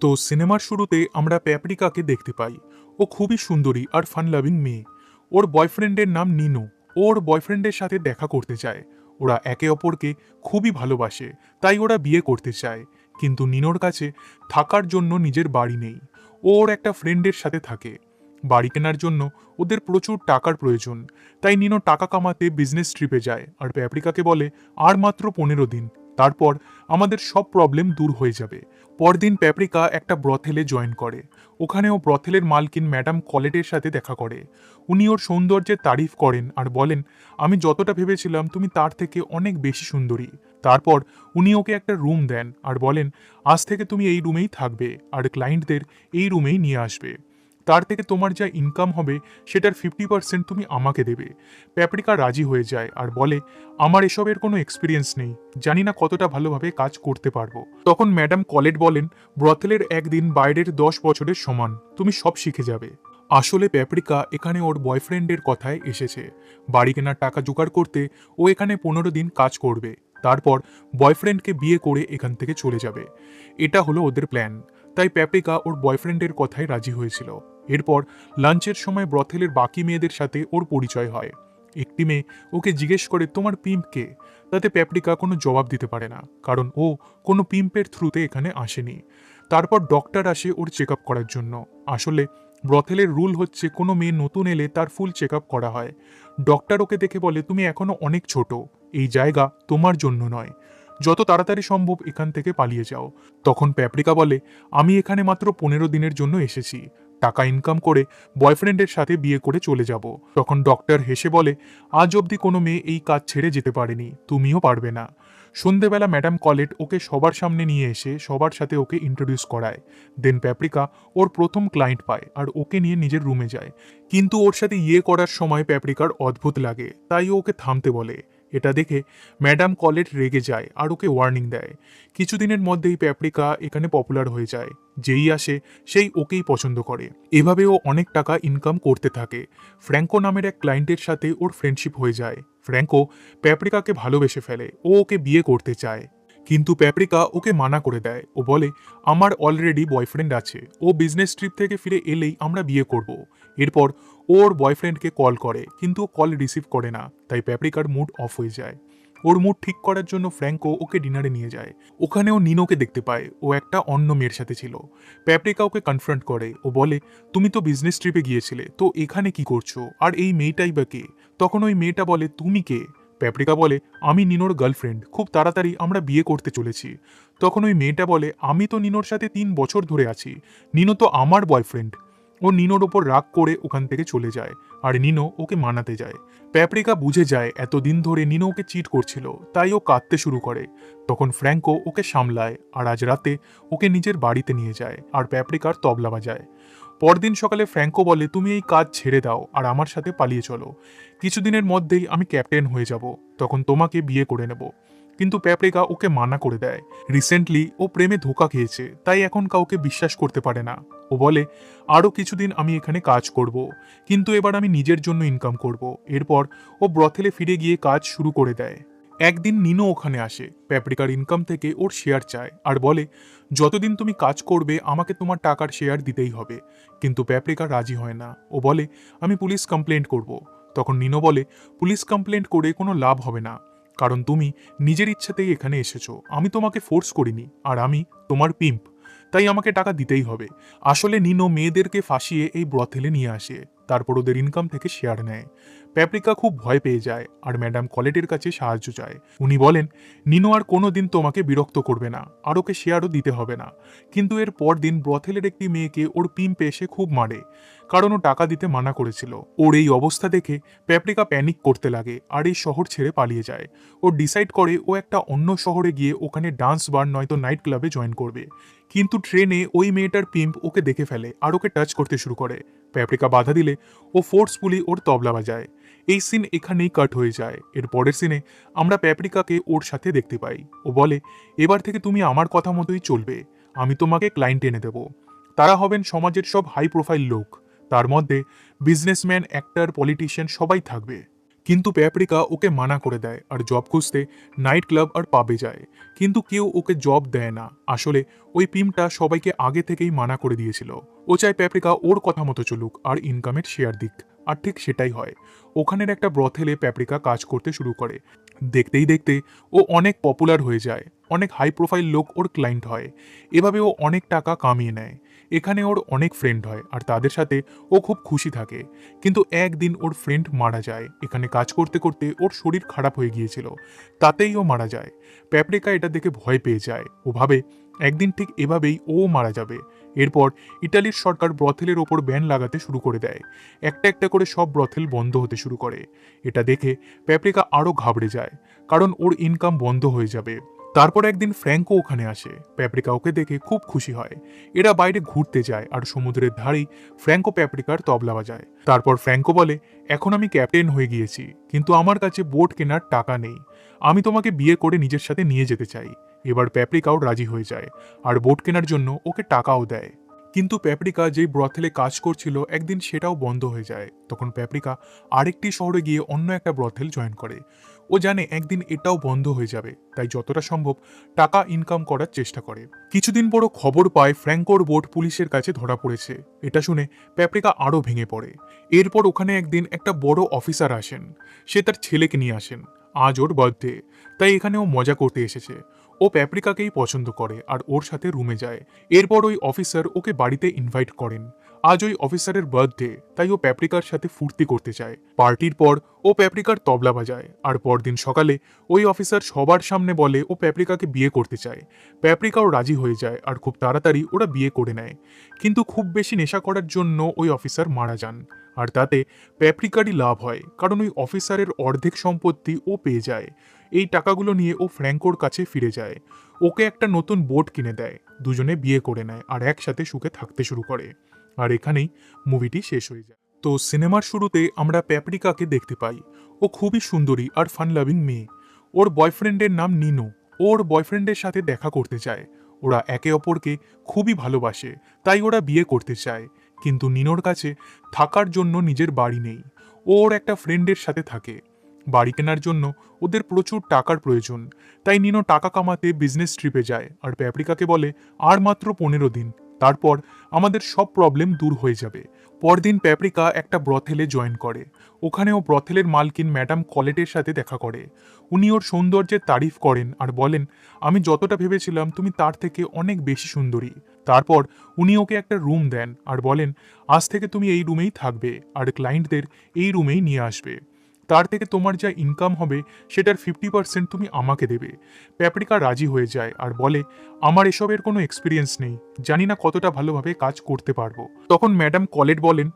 তো সিনেমার শুরুতে আমরা প্যাপরিকাকে দেখতে পাই। ও খুবই সুন্দরী আর ফান লাভিং মেয়ে। ওর বয়ফ্রেন্ডের নাম নিনো। ওর বয়ফ্রেন্ডের সাথে দেখা করতে চায় ওরা একে অপরকে খুবই ভালোবাসে, তাই ওরা বিয়ে করতে চায়। কিন্তু নিনোর কাছে থাকার জন্য নিজের বাড়ি নেই। ওর একটা ফ্রেন্ডের সাথে থাকে। বাড়ি কেনার জন্য ওদের প্রচুর টাকার প্রয়োজন। তাই নিনো টাকা কামাতে বিজনেস ট্রিপে যায় আর প্যাপরিকাকে বলে, আর মাত্র পনেরো দিন। তারপর আমাদের সব প্রবলেম দূর হয়ে যাবে। পরদিন প্যাপ্রিকা একটা ব্রথেলে জয়েন করে। ওখানে ও ব্রথেলের মালকিন ম্যাডাম কলেটের সাথে দেখা করে। উনি ওর সৌন্দর্যের তারিফ করেন আর বলেন, আমি যতটা ভেবেছিলাম তুমি তার থেকে অনেক বেশি সুন্দরী। তারপর উনি ওকে একটা রুম দেন আর বলেন, আজ থেকে তুমি এই রুমেই থাকবে আর ক্লায়েন্টদের এই রুমেই নিয়ে আসবে। তার থেকে তোমার যা ইনকাম হবে, সেটার ফিফটি পার্সেন্ট তুমি আমাকে দেবে। প্যাপরিকা রাজি হয়ে যায় আর বলে, আমার এসবের কোনো এক্সপিরিয়েন্স নেই। জানি না কতটা ভালোভাবে কাজ করতে পারব। তখন ম্যাডাম কলেট বলেন, ব্রথেলের একদিন বাইরের দশ বছরের সমান। তুমি সব শিখে যাবে। আসলে প্যাপরিকা এখানে ওর বয়ফ্রেন্ডের কথায় এসেছে। বাড়ি কেনার টাকা জোগাড় করতে ও এখানে পনেরো দিন কাজ করবে। তারপর বয়ফ্রেন্ডকে বিয়ে করে এখান থেকে চলে যাবে। এটা হলো ওদের প্ল্যান তাই প্যাপরিকা ওর বয়ফ্রেন্ডের কথায় রাজি হয়েছিল। এরপর লাঞ্চের সময় ব্রথেলের বাকি মেয়েদের সাথে ওর পরিচয় হয়। একটি মেয়ে ওকে জিজ্ঞেস করে, তোমার পিম্পকে তাতে প্যাপরিকা কোনো জবাব দিতে পারে না, কারণ ও কোনো পিম্পের থ্রুতে এখানে আসেনি। তারপর ডক্টর আসে ওর চেক করার জন্য। আসলে ব্রথেলের রুল হচ্ছে, কোনো মেয়ে নতুন এলে তার ফুল চেক করা হয়। ডক্টর ওকে দেখে বলে, তুমি এখনও অনেক ছোট, এই জায়গা তোমার জন্য নয়। যত তাড়াতাড়ি সম্ভব এখান থেকে পালিয়ে যাও। তখন প্যাপরিকা বলে, আমি এখানে মাত্র পনেরো দিনের জন্য এসেছি। টাকা ইনকাম করে বয়ফ্রেন্ডের সাথে বিয়ে করে চলে যাব। তখন ডক্টর হেসে বলে, আজ অবধি কোনো মেয়ে এই কাজ ছেড়ে যেতে পারেনি, তুমিও পারবে না। সন্ধেবেলা ম্যাডাম কলেট ওকে সবার সামনে নিয়ে এসে সবার সাথে ওকে ইন্ট্রোডিউস করায়। দেন প্যাপরিকা ওর প্রথম ক্লায়েন্ট পায় আর ওকে নিয়ে নিজের রুমে যায়। কিন্তু ওর সাথে ইয়ে করার সময় প্যাপরিকার অদ্ভুত লাগে, তাই ওকে থামতে বলে। এটা দেখে ম্যাডাম কলেট রেগে যায় আর ওকে ওয়ার্নিং দেয়। কিছুদিনের মধ্যেই প্যাপ্রিকা এখানে পপুলার হয়ে যায়। যেই আসে, সেই ওকেই পছন্দ করে। এভাবে ও অনেক টাকা ইনকাম করতে থাকে। ফ্র্যাঙ্কো নামের এক ক্লায়েন্টের সাথে ওর ফ্রেন্ডশিপ হয়ে যায়। ফ্র্যাঙ্কো প্যাপ্রিকাকে ভালোবেসে ফেলে। ও ওকে বিয়ে করতে চায়। কিন্তু প্যাপরিকা ওকে মানা করে দেয়। ও বলে, আমার অলরেডি বয়ফ্রেন্ড আছে। ও বিজনেস ট্রিপ থেকে ফিরে এলেই আমরা বিয়ে করব। এরপর ওর বয়ফ্রেন্ডকে কল করে, কিন্তু ও কল রিসিভ করে না। তাই প্যাপরিকার মুড অফ হয়ে যায়। ওর মুড ঠিক করার জন্য ফ্র্যাঙ্কো ওকে ডিনারে নিয়ে যায়। ওখানে ও নিনোকে দেখতে পায়। ও একটা অন্য মেয়ের সাথে ছিল। প্যাপরিকা ওকে কনফ্রন্ট করে। ও বলে, তুমি তো বিজনেস ট্রিপে গিয়েছিলে, তো এখানে কি করছ? আর এই মেয়েটাই বা কে? তখন ওই মেয়েটা বলে, তুমি কে? প্যাপরিকা বলে, আমি নিনোর গার্লফ্রেন্ড। খুব তাড়াতাড়ি আমরা বিয়ে করতে চলেছি। তখন ওই মেয়েটা বলে, আমি তো নিনোর সাথে তিন বছর ধরে আছি। নিনো তো আমার বয়ফ্রেন্ড। ও নিনোর ওপর রাগ করে ওখান থেকে চলে যায়, আর নিনো ওকে মানাতে যায়। প্যাপরিকা বুঝে যায়, এতদিন ধরে নিনো ওকে চিট করছিল, তাই ও কাঁদতে শুরু করে। তখন ফ্র্যাঙ্কো ওকে সামলায়, আর আজ রাতে ওকে নিজের বাড়িতে নিয়ে যায়, আর প্যাপরিকার তবলা বাজায়। পরদিন সকালে ফ্র্যাঙ্কো বলে, তুমি এই কাজ ছেড়ে দাও, আর আমার সাথে পালিয়ে চলো। কিছুদিনের মধ্যেই আমি ক্যাপ্টেন হয়ে যাব, তখন তোমাকে বিয়ে করে নেব। কিন্তু প্যাপরিকা ওকে মানা করে দেয়। রিসেন্টলি ও প্রেমে ধোকা খেয়েছে, তাই এখন কাউকে বিশ্বাস করতে পারে না। ও বলে আরও কিছুদিন আমি এখানে কাজ করব, কিন্তু এবার আমি নিজের জন্য ইনকাম করব। এরপর ও ব্রথেলে ফিরে গিয়ে কাজ শুরু করে দেয়। একদিন নিনো ওখানে আসে প্যাপরিকার ইনকাম থেকে ওর শেয়ার চায় আর বলে, যতদিন তুমি কাজ করবে, আমাকে তোমার টাকার শেয়ার দিতেই হবে। কিন্তু প্যাপরিকা রাজি হয় না। ও বলে, আমি পুলিশ কমপ্লেন্ট করব। তখন নিনো বলে, পুলিশ কমপ্লেন্ট করে কোনো লাভ হবে না। কারণ তুমি নিজের ইচ্ছাতেই এখানে এসেছ। আমি তোমাকে ফোর্স করিনি, আর আমি তোমার পিম্প তাই আমাকে টাকা দিতেই হবে। আসলে নিনো মেয়েদেরকে ফাঁসিয়ে এই ব্রথেলে নিয়ে আসে। তারপর ওদের ইনকাম থেকে শেয়ার নেয়। প্যাপরিকা খুব ভয় পেয়ে যায় আর ম্যাডাম কলেটের কাছে সাহায্য চায়। উনি বলেন, নিনো আর কোনো দিন তোমাকে বিরক্ত করবে না, আর ওকে শেয়ারও দিতে হবে না। কিন্তু এর পর দিন ব্রথেলের একটি মেয়েকে ওর পিম্পে এসে খুব মারে, কারণ ও টাকা দিতে মানা করেছিল। ওর এই অবস্থা দেখে প্যাপরিকা প্যানিক করতে লাগে আর এই শহর ছেড়ে পালিয়ে যায়। ও ডিসাইড করে ও একটা অন্য শহরে গিয়ে ওখানে ডান্স বার নয়তো নাইট ক্লাবে জয়েন করবে। কিন্তু ট্রেনে ওই মেয়েটার পিম্প ওকে দেখে ফেলে আর ওকে টাচ করতে শুরু করে। প্যাপরিকা বাধা দিলে ও ফোর্সফুলি ওর তবলা বাজায়। এই সিন এখানেই কাট হয়ে যায়। এর পরের সিনে আমরা প্যাপরিকাকে ওর সাথে দেখতে পাই। ও বলে, এবার থেকে তুমি আমার কথা মতোই চলবে। আমি তোমাকে ক্লায়েন্ট এনে দেব। তারা হবেন সমাজের সব হাই প্রোফাইল লোক। তার মধ্যে বিজনেসম্যান অ্যাক্টর পলিটিশিয়ান সবাই থাকবে। কিন্তু প্যাপরিকা ওকে মানা করে দেয় আর জব খুঁজতে নাইট ক্লাব আর পাবে যায়। কিন্তু কেউ ওকে জব দেয় না। আসলে ওই পিমটা সবাইকে আগে থেকেই মানা করে দিয়েছিল। ও চায় প্যাপরিকা ওর কথা মতো চলুক আর ইনকামের শেয়ার দিক। আর ঠিক সেটাই হয়। ওখানের একটা ব্রথেলে প্যাপরিকা কাজ করতে শুরু করে। দেখতেই দেখতে ও অনেক পপুলার হয়ে যায়, অনেক হাই প্রোফাইল লোক ওর ক্লায়েন্ট হয়। এভাবে ও অনেক টাকা কামিয়ে নেয়। এখানে ওর অনেক ফ্রেন্ড হয় আর তাদের সাথে ও খুব খুশি থাকে। কিন্তু একদিন ওর ফ্রেন্ড মারা যায়। এখানে কাজ করতে করতে ওর শরীর খারাপ হয়ে গিয়েছিল। তাতেই ও মারা যায়। প্যাপরিকা এটা দেখে ভয় পেয়ে যায়। ও ভাবে, একদিন ঠিক এভাবেই ও মারা যাবে। এরপর ইটালির সরকার ব্রথেলের ওপর ব্যান লাগাতে শুরু করে দেয়। একটা একটা করে সব ব্রথেল বন্ধ হতে শুরু করে। এটা দেখে প্যাপ্রিকা আরও ঘাবড়ে যায়, কারণ ওর ইনকাম বন্ধ হয়ে যাবে। তারপর একদিন ফ্র্যাঙ্কো ওখানে আসে। প্যাপ্রিকা ওকে দেখে খুব খুশি হয়। এরা বাইরে ঘুরতে যায় আর সমুদ্রের ধারেই ফ্র্যাঙ্কো প্যাপরিকার তবলা বাজায়। তারপর ফ্র্যাঙ্কো বলে, এখন আমি ক্যাপ্টেন হয়ে গিয়েছি, কিন্তু আমার কাছে বোট কেনার টাকা নেই। আমি তোমাকে বিয়ে করে নিজের সাথে নিয়ে যেতে চাই। এবার প্যাপরিকাও রাজি হয়ে যায় আর বোট কেনার জন্য ওকে টাকাও দেয়। কিন্তু প্যাপরিকা যেই ব্রথেলে কাজ করছিল একদিন সেটাও বন্ধ হয়ে যায়। তখন প্যাপরিকা আরেকটি শহরে গিয়ে অন্য একটা ব্রথেল জয়েন করে। ও জানে একদিন এটাও বন্ধ হয়ে যাবে, তাই যতটা সম্ভব টাকা ইনকাম করার চেষ্টা করে। কিছুদিন পরও খবর পায় ফ্র্যাঙ্কোর বোট পুলিশের কাছে ধরা পড়েছে। এটা শুনে প্যাপ্রিকা আরও ভেঙে পড়ে। এরপর ওখানে একদিন একটা বড় অফিসার আসেন। সে তার ছেলেকে নিয়ে আসেন। আজ ওর বার্থডে, তাই এখানে ও মজা করতে এসেছে। ও প্যাপরিকাকেই পছন্দ করে আর ওর সাথে রুমে যায়। এরপর ওই অফিসার ওকে বাড়িতে ইনভাইট করেন। আজ ওই অফিসারের বার্থডে তাই ও প্যাপরিকার সাথে ফুর্তি করতে চায় পার্টির পর ও প্যাপরিকার তবলা বাজায় আর পরদিন সকালে ওই অফিসার সবার সামনে বলে ও প্যাপরিকাকে বিয়ে করতে চায়। প্যাপরিকাও রাজি হয়ে যায় আর খুব তাড়াতাড়ি ওরা বিয়ে করে নেয়। কিন্তু খুব বেশি নেশা করার জন্য ওই অফিসার মারা যান। আর তাতে প্যাপ্রিকারই লাভ হয়, কারণ ওই অফিসারের অর্ধেক সম্পত্তি ও পেয়ে যায়। এই টাকাগুলো নিয়ে ও ফ্র্যাঙ্কোর কাছে ফিরে যায়। ওকে একটা নতুন বোট কিনে দেয়, দুজনে বিয়ে করে নেয় আর একসাথে সুখে থাকতে শুরু করে। আর এখানেই মুভিটি শেষ হয়ে যায়। তো সিনেমার শুরুতে আমরা প্যাপ্রিকাকে দেখতে পাই। ও খুবই সুন্দরী আর ফান লাভিং মেয়ে। ওর বয়ফ্রেন্ডের নাম নিনো। ওর বয়ফ্রেন্ডের সাথে দেখা করতে চায়। ওরা একে অপরকে খুবই ভালোবাসে, তাই ওরা বিয়ে করতে চায়। কিন্তু নিনোর কাছে থাকার জন্য নিজের বাড়ি নেই। ওর একটা ফ্রেন্ডের সাথে থাকে। বাড়ি কেনার জন্য ওদের প্রচুর টাকার প্রয়োজন। তাই নিনো টাকা কামাতে বিজনেস ট্রিপে যায় আর প্যাপ্রিকাকে বলে, আর মাত্র পনেরো দিন। তারপর আমাদের সব প্রবলেম দূর হয়ে যাবে। পরদিন প্যাপ্রিকা একটা ব্রথেলে জয়েন করে। ওখানে ও ব্রথেলের মালকিন ম্যাডাম কলেটের সাথে দেখা করে। উনি ওর সৌন্দর্যের তারিফ করেন আর বলেন, আমি যতটা ভেবেছিলাম তুমি তার থেকে অনেক বেশি সুন্দরী। তারপর উনি ওকে একটা রুম দেন আর বলেন, আজ থেকে তুমি এই রুমেই থাকবে আর ক্লায়েন্টদের এই রুমেই নিয়ে আসবে। তার থেকে তোমার যা ইনকাম হবে, সেটার ফিফটি পার্সেন্ট তুমি আমাকে দেবে। প্যাপরিকা রাজি হয়ে যায় আর বলে, আমার এসবের কোনো এক্সপিরিয়েন্স নেই। জানি না কতটা ভালোভাবে কাজ করতে পারব। তখন ম্যাডাম কলেট বলেন